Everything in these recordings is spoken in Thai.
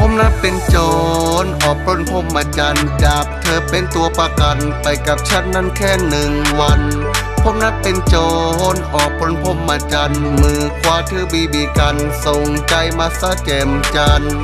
รออกปล้นพรหมจันจับเธอเป็นตัวประกันไปกับฉันนั้นแค่หนึ่งวัน ผมนัดเป็นโจรออกปล้นพมมาจันมือขวาถือบีบีกันส่งใจมาซะแจ่มจันทร์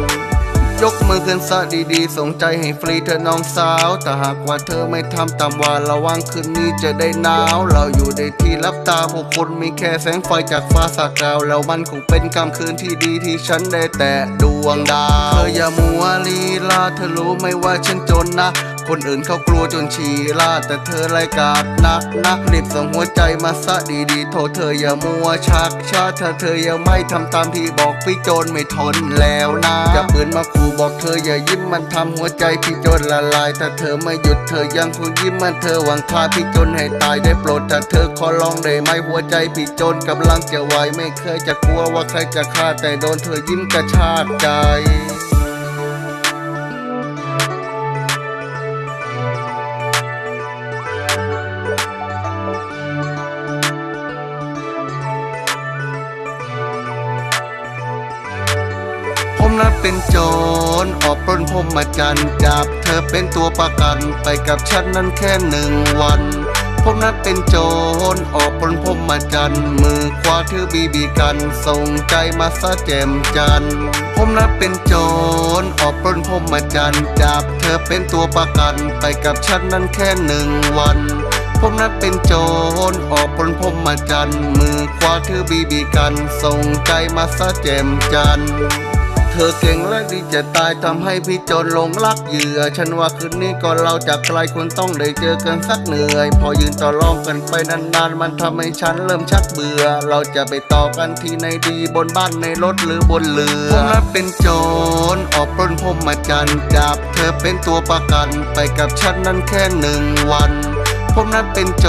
ยกมือขึ้นซะดีๆ ส่งใจให้ฟรีเธอน้องสาว แต่หากว่าเธอไม่ทำตามว่าระวังคืนนี้จะได้หนาว เราอยู่ในที่รับตาพวกคนมีแค่แสงไฟจากฟ้าสากาว แล้วมันคงเป็นค่ำคืนที่ดีที่ฉันได้แต่ดวงดาว เธออย่ามัวลีลาเธอรู้ไหมว่าฉันจนนะ คนอื่นเขากลัวจนฉี่ลาดแต่เธอไรกาดนักนักรีบส่งหัวใจมาซะดีๆ โทษเธออย่ามัวชักชาถ้าเธอยังไม่ทำตามที่บอกพี่โจรไม่ทนแล้วนะจะปืนมาขู่บอกเธออย่ายิ้มมันทำหัวใจพี่โจรละลายถ้าเธอไม่หยุดเธอยังคงยิ้มมันเธอหวังฆ่าพี่โจรให้ตายได้โปรดถ้าเธอขอลองได้ไหมหัวใจพี่โจรกำลังจะไหวไม่เคยจะกลัวว่าใครจะฆ่าแต่โดนเธอยิ้มกระชากใจ เป็นโจรออกปล้นพรหมจันจับเธอเป็นตัวประกันไปกับฉันนั้นแค่หนึ่งวันผมนัดเป็นโจรออกปล้นพรหมจันมือขวาถือบีบีกันส่งใจมาซะแจมจันผมนัดเป็นโจรออกปล้นพรหมจันจับเธอเป็นตัวประกันไปกับฉันนั้นแค่หนึ่งวันผมนัดเป็นโจรออกปล้นพรหมจันมือขวาถือบีบีกันส่งใจมาซะแจมจันท เธอเก่งและดีจะตายทำให้พี่จรหลงรักเหยื่อ ฉันว่าคืนนี้ก่อนเราจากไกลควรต้องได้เจอกันสักเหนื่อย พอยืนต่อรองกันไปนานๆ มันทำให้ฉันเริ่มชักเบื่อ เราจะไปต่อกันที่ในดีบนบ้านในรถหรือบนเรือผมนัดเป็นโจรออกปล้นพรหมจันจับ เธอเป็นตัวประกันไปกับฉันนั้นแค่หนึ่งวันผมนัดเป็นโจ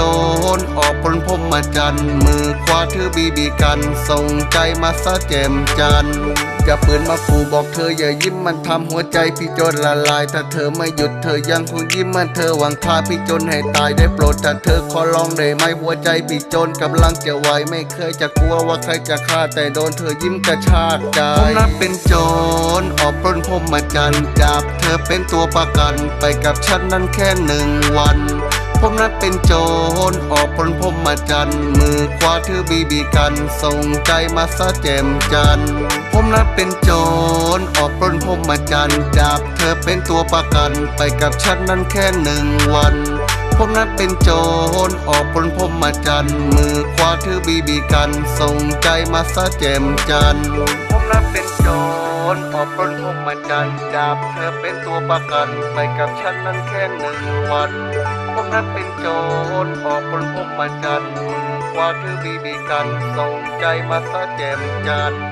รออกปล้นพรหมจันมือขวาถือบีบีกัน ส่งใจมาซะแจ่มจันทร์ จะปืนมาขู่บอกเธออย่ายิ้มมันทำหัวใจพี่โจรละลาย ถ้าเธอไม่หยุดเธอยังคงยิ้มมันเธอหวังฆ่าพี่โจรให้ตายได้โปรดถ้าเธอขอลองได้ไหมหัวใจพี่โจรกำลังจะไหวไม่เคยจะกลัวว่าใครจะฆ่าแต่โดนเธอยิ้มกระชากใจผมนัดเป็นโจรออกปล้นพรหมจันจับเธอเป็นตัวประกันไปกับฉันนั้นแค่หนึ่งวัน ผมนัดเป็นโจรออกปล้นพรหมจันมือขวาถือบีบีกัน ส่งใจมาซะแจมจัน ผมนัดเป็นโจรออกปล้นพรหมจันจับเธอเป็นตัวประกันไปกับฉันนั้นแค่หนึ่งวันผมนัดเป็นโจรออกปล้นพรหมจันมือขวาถือบีบีกัน ส่งใจมาซะแจมจันผมนัดเป็นโจร ออกปล้นพรหมจันจันจับเธอเป็นตัวประกันไปกับฉันนั้นแค่หนึ่งวันผมนั้นเป็นโจรออกปล้นพรหมจันจันมือขวาถือบีบีกันส่งใจมาซะแจ่มจันทร์